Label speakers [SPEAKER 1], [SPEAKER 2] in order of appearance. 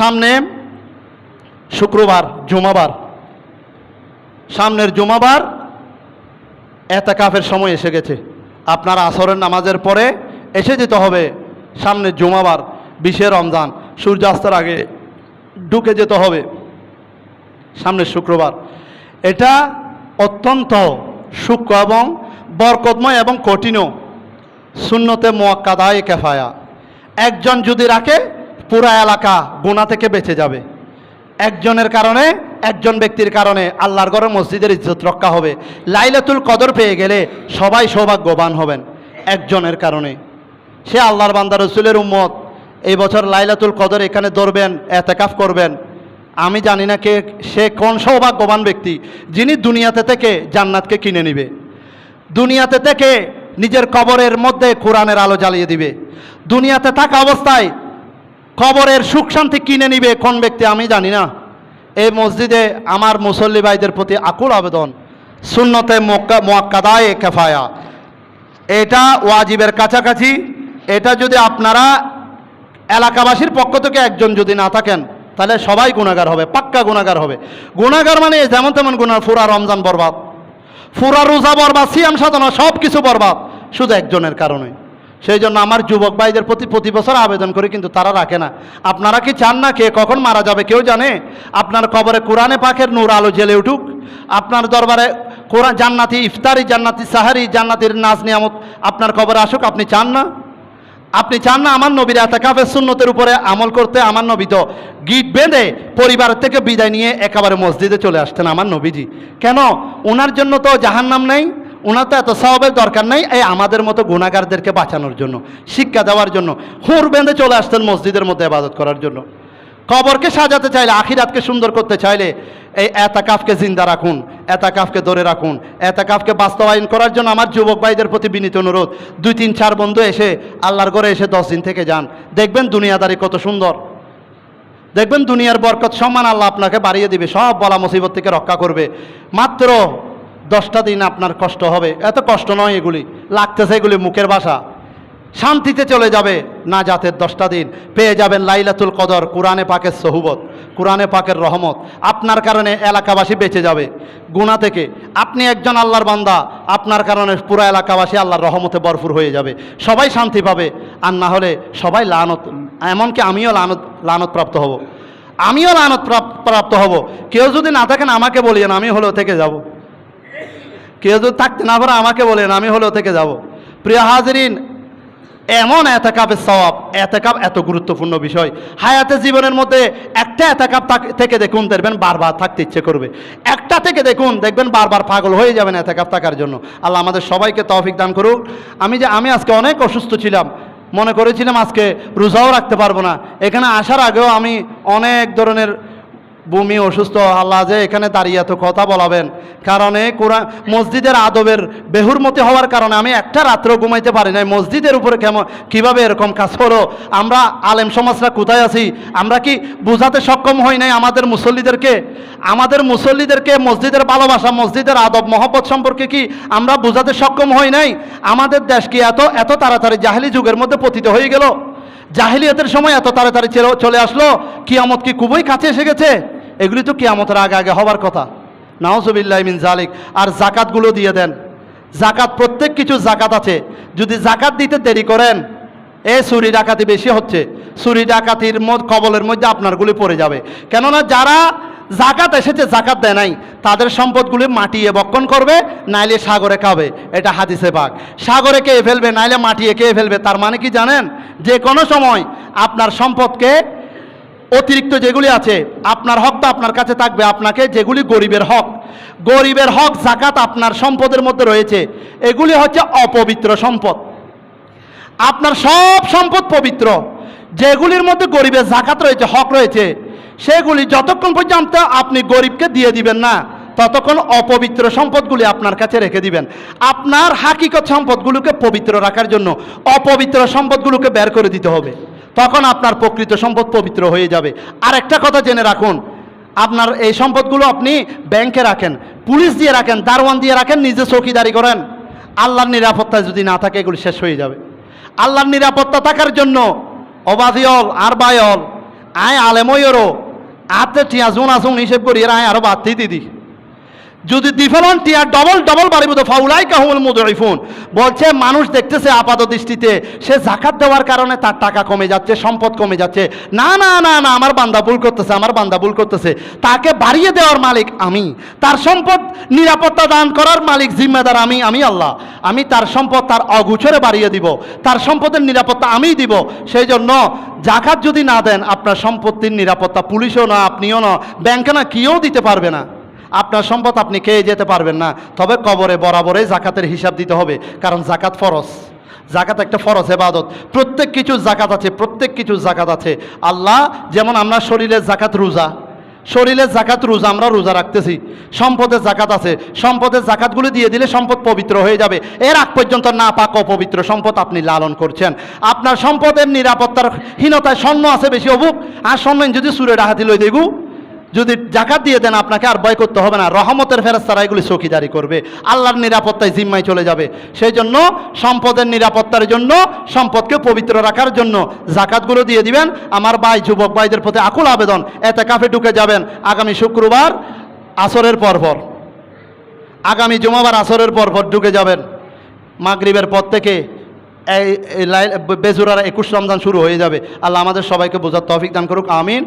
[SPEAKER 1] সামনে শুক্রবার, জুমাবার। সামনের জুমাবার এতাকাফের সময় এসে গেছে। আপনার আসরের নামাজের পরে এসে যেতে হবে সামনের জুমাবার, বিশে রমজান। সূর্যাস্তের আগে ঢুকে যেতে হবে সামনের শুক্রবার। এটা অত্যন্ত সূক্ষ্ম এবং বরকতময় এবং কঠিনও। শূন্যতে মোয়াক্কাদায় কেফায়া। একজন যদি রাখে পুরা এলাকা গোনা থেকে বেঁচে যাবে। একজনের কারণে, একজন ব্যক্তির কারণে আল্লাহর ঘরে মসজিদের ইজ্জত রক্ষা হবে। লাইলাতুল কদর পেয়ে গেলে সবাই সৌভাগ্যবান হবেন একজনের কারণে। সে আল্লাহর বান্দা, রসুলের উম্মত। এই বছর লাইলাতুল কদর এখানে ধরবেন, এতেকাফ করবেন। আমি জানি না কে, সে কোন সৌভাগ্যবান ব্যক্তি যিনি দুনিয়াতে থেকে জান্নাতকে কিনে নিবে। দুনিয়াতে থেকে নিজের কবরের মধ্যে কোরআনের আলো জ্বালিয়ে দিবে। দুনিয়াতে থাকা অবস্থায় কবরের সুখ শান্তি কিনে নিবে কোন ব্যক্তি আমি জানি না। এই মসজিদে আমার মুসল্লি ভাইদের প্রতি আকুল আবেদন শূন্যতে মোয়াক্কাদায় কেফায়া। এটা ওয়াজিবের কাছাকাছি, এটা যদি আপনারা এলাকাবাসীর পক্ষ থেকে একজন যদি না থাকেন, তাহলে সবাই গুণাগার হবে, পাক্কা গুণাগার হবে। গুণাগার মানে যেমন তেমন গুণার ফুরা রমজান বরবাদ। ফুরা রোজা বরবাদ, সিয়াম সাধনা সব কিছু বরবাদ, শুধু একজনের কারণে। সেই জন্য আমার যুবক ভাইদের প্রতি প্রতি বছর আবেদন করি, কিন্তু তারা রাখে না। আপনারা কি চান না কে কখন মারা যাবে কেউ জানে? আপনার কবরে কোরআনে পাখের নূর আলো জেলে উঠুক। আপনার দরবারে কোরআন, জান্নাতি ইফতারি, জান্নাতি সাহারি, জান্নাতির নাজ নিয়ামত আপনার কবরে আসুক, আপনি চান না? আপনি চান না আমার নবীর এতাকাফের সুন্নতের উপরে আমল করতে আমার নবী তো গিট বেঁধে পরিবার থেকে বিদায় নিয়ে একেবারে মসজিদে চলে আসতেন আমার নবীজি। কেন? ওনার জন্য তো জাহান্নাম নেই। ওনার তো এত সবের দরকার নেই, এই আমাদের মতো গুণাগারদেরকে বাঁচানোর জন্য, শিক্ষা দেওয়ার জন্য, হুঁর বেঁধে চলে আসতেন মসজিদের মধ্যে আবাদত করার জন্য। কবরকে সাজাতে চাইলে, আখিরাতকে সুন্দর করতে চাইলে, এই এতাকাফকে জিন্দা রাখুন, এতাকাফকে ধরে রাখুন, এতাকাফকে বাস্তবায়ন করার জন্য আমার যুবক ভাইদের প্রতি বিনীত অনুরোধ, দুই তিন চার বন্ধু এসে, আল্লাহর ঘরে এসে দশ দিন থেকে যান। দেখবেন দুনিয়াদারি কত সুন্দর। দেখবেন দুনিয়ার বরকত, সম্মান আল্লাহ আপনাকে বাড়িয়ে দিবে, সব বলা মুসিবত থেকে রক্ষা করবে। মাত্র দশটা দিন আপনার কষ্ট হবে। এত কষ্ট নয় এগুলি। লাগতেছে এগুলি মুখের ভাষা। শান্তিতে চলে যাবে না জাতের দশটা দিন। পেয়ে যাবেন লাইলাতুল কদর, কোরআনে পাকের সহুবত, কোরআনে পাকের রহমত। আপনার কারণে এলাকাবাসী বেঁচে যাবে। গুণা থেকে আপনি একজন আল্লাহর বান্দা, আপনার কারণে পুরো এলাকাবাসী আল্লাহর রহমতে ভরপুর হয়ে যাবে। সবাই শান্তি পাবে, আর না হলে সবাই লানত, এমনকি আমিও লানত লানত প্রাপ্ত হব। আমিও লানত প্রাপ্ত হব। কেউ যদি না থাকেন আমাকে বলিয়েন, আমি হলেও থেকে যাব। কেউ যদি থাকতে না পারে, আমাকে বলেন, আমি হলেও থেকে যাব। প্রিয় হাজরিন, এমন এতাকাপের সওয়াব, এতাকাপ এত গুরুত্বপূর্ণ বিষয়। হায়াতে জীবনের মধ্যে একটা এতাকাপ থেকে দেখুন, দেখবেন বারবার থাকতে ইচ্ছে করবে। একটা থেকে দেখুন, দেখবেন বারবার পাগল হয়ে যাবেন এতাকাপ থাকার জন্য। আল্লাহ আমাদের সবাইকে তৌফিক দান করুক। আমি যে, আমি আজকে অনেক অসুস্থ ছিলাম। মনে করেছিলাম আজকে রোজাও রাখতে পারব না। এখানে আসার আগেও আমি অনেক ধরনের বমি অসুস্থ, আল্লাহ যে এখানে দাঁড়িয়ে এত কথা বলাবেন। কারণে কোরআন, মসজিদের আদবের বেহুরমতি হওয়ার কারণে আমি একটা রাত্রেও ঘুমাইতে পারি নাই। মসজিদের উপরে কেমন, কীভাবে এরকম কাজ হলো? আমরা আলেম সমাজরা কোথায় আছি? আমরা কি বোঝাতে সক্ষম হই নাই আমাদের মুসল্লিদেরকে? আমাদের মুসল্লিদেরকে মসজিদের ভালোবাসা, মসজিদের আদব, মহব্বত সম্পর্কে কি আমরা বোঝাতে সক্ষম হই নাই? আমাদের দেশ কি এত এত তাড়াতাড়ি জাহেলি যুগের মধ্যে পতিত হয়ে গেল? জাহিলিয়তের সময় এত তাড়াতাড়ি চেলো- আসলো, কিয়ামত কি খুবই কাছে এসে গেছে? এগুলি তো কিয়ামতের আগে আগে হবার কথা। নাওজবিল্লাহ মিন জালিক আর জাকাতগুলো দিয়ে দেন। জাকাত প্রত্যেক কিছু জাকাত আছে। যদি জাকাত দিতে দেরি করেন, এ চুরি ডাকাতি বেশি হচ্ছে। চুরি ডাকাতির কবলের মধ্যে আপনারগুলি পড়ে যাবে। কেননা যারা জাকাত এসেছে, জাকাত দেয় নাই। তাদের সম্পদগুলি মাটিয়ে বক্ষণ করবে, নাইলে সাগরে খাবে। এটা হাদিসে বাঘ সাগরে কে ফেলবে, নাইলে মাটিয়ে কে ফেলবে, তার মানে কি জানেন? যে কোনো সময় আপনার সম্পদকে অতিরিক্ত যেগুলি আছে, আপনার হক তো আপনার কাছে থাকবে, আপনাকে যেগুলি গরিবের হক। গরিবের হক, জাকাত আপনার সম্পদের মধ্যে রয়েছে। এগুলি হচ্ছে অপবিত্র সম্পদ। আপনার সব সম্পদ পবিত্র। যেগুলির মধ্যে গরিবের জাকাত রয়েছে, হক রয়েছে সেগুলি যতক্ষণ পর্যন্ত আপনি গরিবকে দিয়ে দিবেন না, ততক্ষণ অপবিত্র সম্পদগুলি আপনার কাছে রেখে দিবেন। আপনার হাকিকত সম্পদগুলোকে পবিত্র রাখার জন্য অপবিত্র সম্পদগুলোকে বের করে দিতে হবে। তখন আপনার প্রকৃত সম্পদ পবিত্র হয়ে যাবে। আর একটা কথা জেনে রাখুন, আপনার এই সম্পদগুলো আপনি ব্যাংকে রাখেন, পুলিশ দিয়ে রাখেন, দারোয়ান দিয়ে রাখেন, নিজে চৌকিদারি করেন। আল্লাহর নিরাপত্তা যদি না থাকে, এগুলি শেষ হয়ে যাবে। আল্লাহর নিরাপত্তা থাকার জন্য অবাধিয়ল আর বায়ল আয় আলেময়রও আতে টিয়া জোন আসুন হিসেব করি এরা আরও বাড়তেই দিদি যদি দিফেলন টিয়া ডবল ডবল বাড়িব তো ফাউলাই কাহুল মুদরিফুন। বলছে, মানুষ দেখতেছে আপাত দৃষ্টিতে, সে জাকাত দেওয়ার কারণে তার টাকা কমে যাচ্ছে, সম্পদ কমে যাচ্ছে। না না না না, আমার বান্দা ভুল করতেছে, আমার বান্দা ভুল করতেছে। তাকে বাড়িয়ে দেওয়ার মালিক আমি। তার সম্পদ নিরাপত্তা দান করার মালিক জিম্মেদার আমি আমি আল্লাহ। আমি তার সম্পদ তার অগুচরে বাড়িয়ে দিব। তার সম্পদের নিরাপত্তা আমিই দিব। সেই জন্য জাকাত যদি না দেন, আপনার সম্পত্তির নিরাপত্তা পুলিশও না, আপনিও না, ব্যাংকে না কেউ দিতে পারবে না। আপনার সম্পদ আপনি খেয়ে যেতে পারবেন না। তবে কবরে বরাবরে জাকাতের হিসাব দিতে হবে, কারণ জাকাত ফরজ। জাকাত একটা ফরজ এবাদত। প্রত্যেক কিছু জাকাত আছে, প্রত্যেক কিছু জাকাত আছে। আল্লাহ, যেমন আমরা শরীরের জাকাত রোজা শরীরের জাকাত রোজা আমরা রোজা রাখতেছি। সম্পদের জাকাত আছে। সম্পদের জাকাতগুলো দিয়ে দিলে সম্পদ পবিত্র হয়ে যাবে। এর আগ পর্যন্ত না পাক অপবিত্র সম্পদ আপনি লালন করছেন। আপনার সম্পদের নিরাপত্তার হীনতায় স্বর্ণ আছে বেশি অবুক, আর স্বর্ণ যদি সুরে ডাহাতি লই দেখু যদি জাকাত দিয়ে দেন, আপনাকে আর ভয় করতে হবে না। রহমতের ফেরস্তারা এগুলি চৌকিদারি করবে। আল্লাহর নিরাপত্তায় জিম্মায় চলে যাবে। সেই জন্য সম্পদের নিরাপত্তার জন্য, সম্পদকে পবিত্র রাখার জন্য জাকাতগুলো দিয়ে দিবেন। আমার ভাই, যুবক ভাইদের প্রতি আকুল আবেদন এতে কাফে ঢুকে যাবেন। আগামী শুক্রবার আসরের পরপর। আগামী জুমাবার আসরের পরপর ঢুকে যাবেন। মাগরিবের পর থেকে এই বেজুরার একুশ রমজান শুরু হয়ে যাবে। আল্লাহ আমাদের সবাইকে বোঝার তৌফিক দান করুক। আমিন।